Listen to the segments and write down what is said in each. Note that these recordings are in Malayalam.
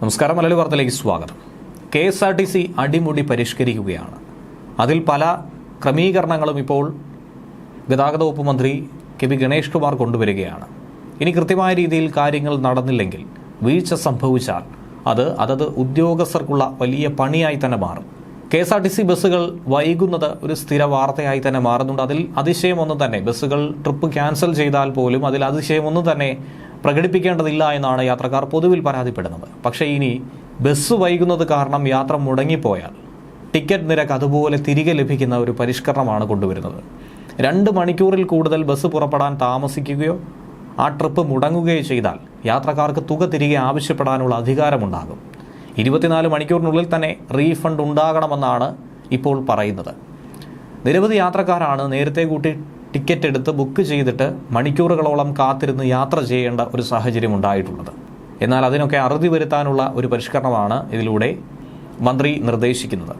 നമസ്കാരം മലയാളി വാർത്തയിലേക്ക് സ്വാഗതം. K S R T C അടിമുടി പരിഷ്കരിക്കുകയാണ്. അതിൽ പല ക്രമീകരണങ്ങളും ഇപ്പോൾ ഗതാഗത വകുപ്പ് മന്ത്രി കെ വി ഗണേഷ് കുമാർ കൊണ്ടുവരികയാണ്. ഇനി കൃത്യമായ രീതിയിൽ കാര്യങ്ങൾ നടന്നില്ലെങ്കിൽ വീഴ്ച സംഭവിച്ചാൽ അത് അതത് ഉദ്യോഗസ്ഥർക്കുള്ള വലിയ പണിയായി തന്നെ മാറും. K S R T C ബസ്സുകൾ വൈകുന്നത് ഒരു സ്ഥിര വാർത്തയായി തന്നെ മാറുന്നുണ്ട്. അതിൽ അതിശയമൊന്നും തന്നെ. ബസ്സുകൾ ട്രിപ്പ് ക്യാൻസൽ ചെയ്താൽ പോലും അതിൽ അതിശയമൊന്നും തന്നെ പ്രകടിപ്പിക്കേണ്ടതില്ല എന്നാണ് യാത്രക്കാർ പൊതുവിൽ പരാതിപ്പെടുന്നത്. പക്ഷേ ഇനി ബസ് വൈകുന്നത് കാരണം യാത്ര മുടങ്ങിപ്പോയാൽ ടിക്കറ്റ് നിരക്ക് അതുപോലെ തിരികെ ലഭിക്കുന്ന ഒരു പരിഷ്കരണമാണ് കൊണ്ടുവരുന്നത്. രണ്ട് മണിക്കൂറിൽ കൂടുതൽ ബസ് പുറപ്പെടാൻ താമസിക്കുകയോ ആ ട്രിപ്പ് മുടങ്ങുകയോ ചെയ്താൽ യാത്രക്കാർക്ക് തുക തിരികെ ആവശ്യപ്പെടാനുള്ള അധികാരമുണ്ടാകും. ഇരുപത്തിനാല് മണിക്കൂറിനുള്ളിൽ തന്നെ റീഫണ്ട് ഉണ്ടാകണമെന്നാണ് ഇപ്പോൾ പറയുന്നത്. നിരവധി യാത്രക്കാരാണ് നേരത്തെ കൂട്ടി ടിക്കറ്റ് എടുത്ത് ബുക്ക് ചെയ്തിട്ട് മണിക്കൂറുകളോളം കാത്തിരുന്ന് യാത്ര ചെയ്യേണ്ട ഒരു സാഹചര്യം ഉണ്ടായിട്ടുള്ളത്. എന്നാൽ അതിനൊക്കെ അറുതി വരുത്താനുള്ള ഒരു പരിഷ്കരണമാണ് ഇതിലൂടെ മന്ത്രി നിർദ്ദേശിക്കുന്നത്.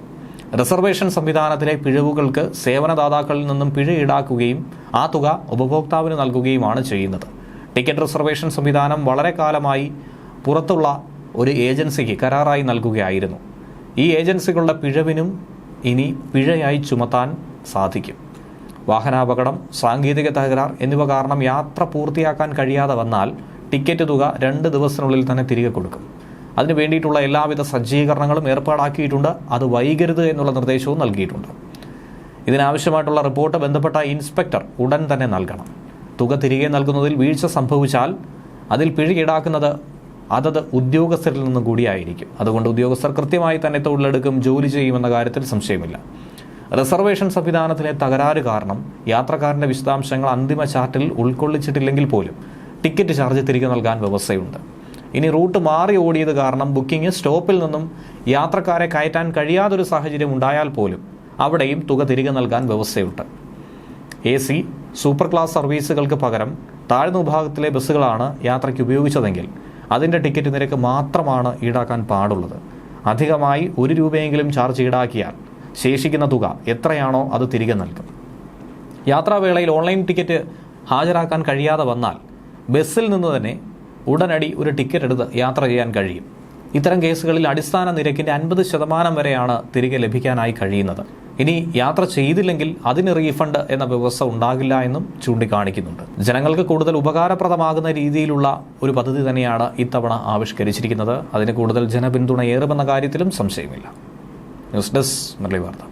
റിസർവേഷൻ സംവിധാനത്തിലെ പിഴവുകൾക്ക് സേവനദാതാക്കളിൽ നിന്നും പിഴ ഈടാക്കുകയും ആ തുക ഉപഭോക്താവിന് നൽകുകയുമാണ് ചെയ്യുന്നത്. ടിക്കറ്റ് റിസർവേഷൻ സംവിധാനം വളരെ കാലമായി പുറത്തുള്ള ഒരു ഏജൻസിക്ക് കരാറായി നൽകുകയായിരുന്നു. ഈ ഏജൻസികളുടെ പിഴവിനും ഇനി പിഴയായി ചുമത്താൻ സാധിക്കും. വാഹനാപകടം സാങ്കേതിക തകരാർ എന്നിവ കാരണം യാത്ര പൂർത്തിയാക്കാൻ കഴിയാതെ വന്നാൽ ടിക്കറ്റ് തുക രണ്ട് ദിവസത്തിനുള്ളിൽ തന്നെ തിരികെ കൊടുക്കും. അതിനു വേണ്ടിയിട്ടുള്ള എല്ലാവിധ സജ്ജീകരണങ്ങളും ഏർപ്പാടാക്കിയിട്ടുണ്ട്. അത് വൈകരുത് എന്നുള്ള നിർദ്ദേശവും നൽകിയിട്ടുണ്ട്. ഇതിനാവശ്യമായിട്ടുള്ള റിപ്പോർട്ട് ബന്ധപ്പെട്ട ഇൻസ്പെക്ടർ ഉടൻ തന്നെ നൽകണം. തുക തിരികെ നൽകുന്നതിൽ വീഴ്ച സംഭവിച്ചാൽ അതിൽ പിഴ ഈടാക്കുന്നത് അതത് ഉദ്യോഗസ്ഥരിൽ നിന്നും കൂടിയായിരിക്കും. അതുകൊണ്ട് ഉദ്യോഗസ്ഥർ കൃത്യമായി തന്നെ തൊഴിലെടുക്കും ജോലി ചെയ്യുമെന്ന കാര്യത്തിൽ സംശയമില്ല. റിസർവേഷൻ സംവിധാനത്തിലെ തകരാറ് കാരണം യാത്രക്കാരന്റെ വിശദാംശങ്ങൾ അന്തിമ ചാർട്ടിൽ ഉൾക്കൊള്ളിച്ചിട്ടില്ലെങ്കിൽ പോലും ടിക്കറ്റ് ചാർജ് തിരികെ നൽകാൻ വ്യവസ്ഥയുണ്ട്. ഇനി റൂട്ട് മാറി ഓടിയത് കാരണം ബുക്കിംഗ് സ്റ്റോപ്പിൽ നിന്നും യാത്രക്കാരെ കയറ്റാൻ കഴിയാതൊരു സാഹചര്യം ഉണ്ടായാൽ പോലും അവിടെയും തുക തിരികെ നൽകാൻ വ്യവസ്ഥയുണ്ട്. എ സി സൂപ്പർ ക്ലാസ് സർവീസുകൾക്ക് പകരം താഴ്ന്ന വിഭാഗത്തിലെ ബസ്സുകളാണ് യാത്രയ്ക്ക് ഉപയോഗിച്ചതെങ്കിൽ അതിന്റെ ടിക്കറ്റ് നിരക്ക് മാത്രമാണ് ഈടാക്കാൻ പാടുള്ളത്. അധികമായി ഒരു രൂപയെങ്കിലും ചാർജ് ഈടാക്കിയാൽ ശേഷിക്കുന്ന തുക എത്രയാണോ അത് തിരികെ നൽകും. യാത്രാവേളയിൽ ഓൺലൈൻ ടിക്കറ്റ് ഹാജരാക്കാൻ കഴിയാതെ വന്നാൽ ബസ്സിൽ നിന്ന് തന്നെ ഉടനടി ഒരു ടിക്കറ്റ് എടുത്ത് യാത്ര ചെയ്യാൻ കഴിയും. ഇത്തരം കേസുകളിൽ അടിസ്ഥാന നിരക്കിന്റെ അൻപത് ശതമാനം വരെയാണ് തിരികെ ലഭിക്കാനായി കഴിയുന്നത്. ഇനി യാത്ര ചെയ്തില്ലെങ്കിൽ അതിന് റീഫണ്ട് എന്ന വ്യവസ്ഥ ഉണ്ടാകില്ല എന്നും ചൂണ്ടിക്കാണിക്കുന്നുണ്ട്. ജനങ്ങൾക്ക് കൂടുതൽ ഉപകാരപ്രദമാകുന്ന രീതിയിലുള്ള ഒരു പദ്ധതി തന്നെയാണ് ഇത്തവണ ആവിഷ്കരിച്ചിരിക്കുന്നത്. അതിന് കൂടുതൽ ജനപിന്തുണ ഏറുമെന്ന കാര്യത്തിലും സംശയമില്ല. ന്യൂസ് ഡെസ്ക് മുരളി വാർത്ത.